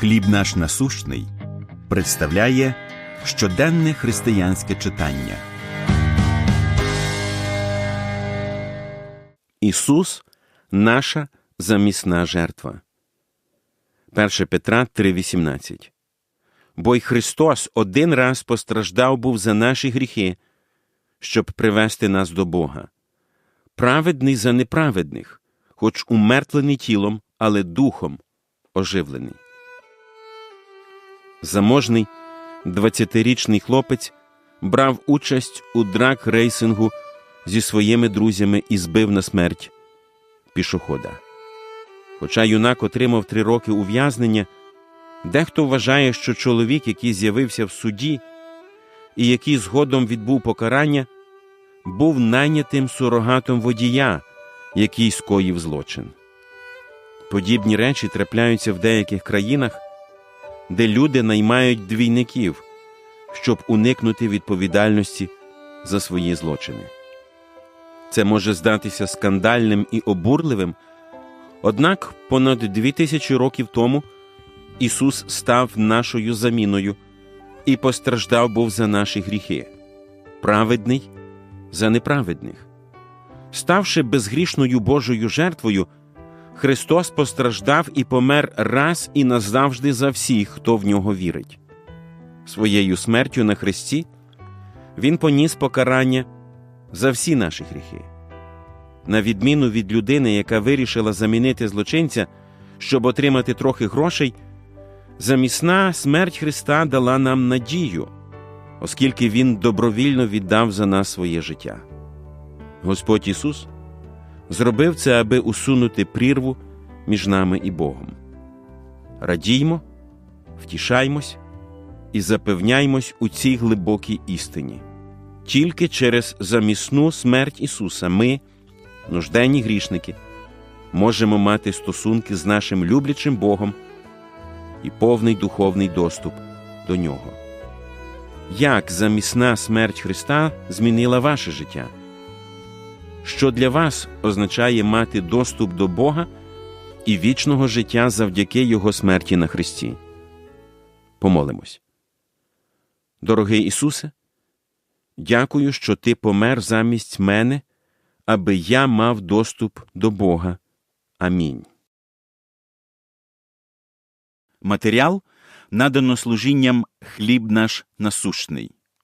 Хліб наш насущний представляє щоденне християнське читання. Ісус наша замісна жертва. 1 Петра 3:18 Бо й Христос один раз постраждав був за наші гріхи, щоб привести нас до Бога. Праведний за неправедних, хоч умертвлений тілом, але духом оживлений. Заможний 20-річний хлопець брав участь у драк-рейсингу зі своїми друзями і збив на смерть пішохода. Хоча юнак отримав три роки ув'язнення, дехто вважає, що чоловік, який з'явився в суді і який згодом відбув покарання, був найнятим сурогатом водія, який скоїв злочин. Подібні речі трапляються в деяких країнах, де люди наймають двійників, щоб уникнути відповідальності за свої злочини. Це може здатися скандальним і обурливим, однак понад дві тисячі років тому Ісус став нашою заміною і постраждав був за наші гріхи, праведний за неправедних. Ставши безгрішною Божою жертвою, Христос постраждав і помер раз і назавжди за всіх, хто в нього вірить. Своєю смертю на Христі Він поніс покарання за всі наші гріхи. На відміну від людини, яка вирішила замінити злочинця, щоб отримати трохи грошей, замісна смерть Христа дала нам надію, оскільки Він добровільно віддав за нас своє життя. Господь Ісус зробив це, аби усунути прірву між нами і Богом. Радіймо, втішаймось і запевняймось у цій глибокій істині. Тільки через замісну смерть Ісуса ми, нужденні грішники, можемо мати стосунки з нашим люблячим Богом і повний духовний доступ до Нього. Як замісна смерть Христа змінила ваше життя? Що для вас означає мати доступ до Бога і вічного життя завдяки Його смерті на Христі? Помолимось. Дорогий Ісусе, дякую, що Ти помер замість мене, аби я мав доступ до Бога. Амінь. Матеріал надано служінням Хліб наш насущний.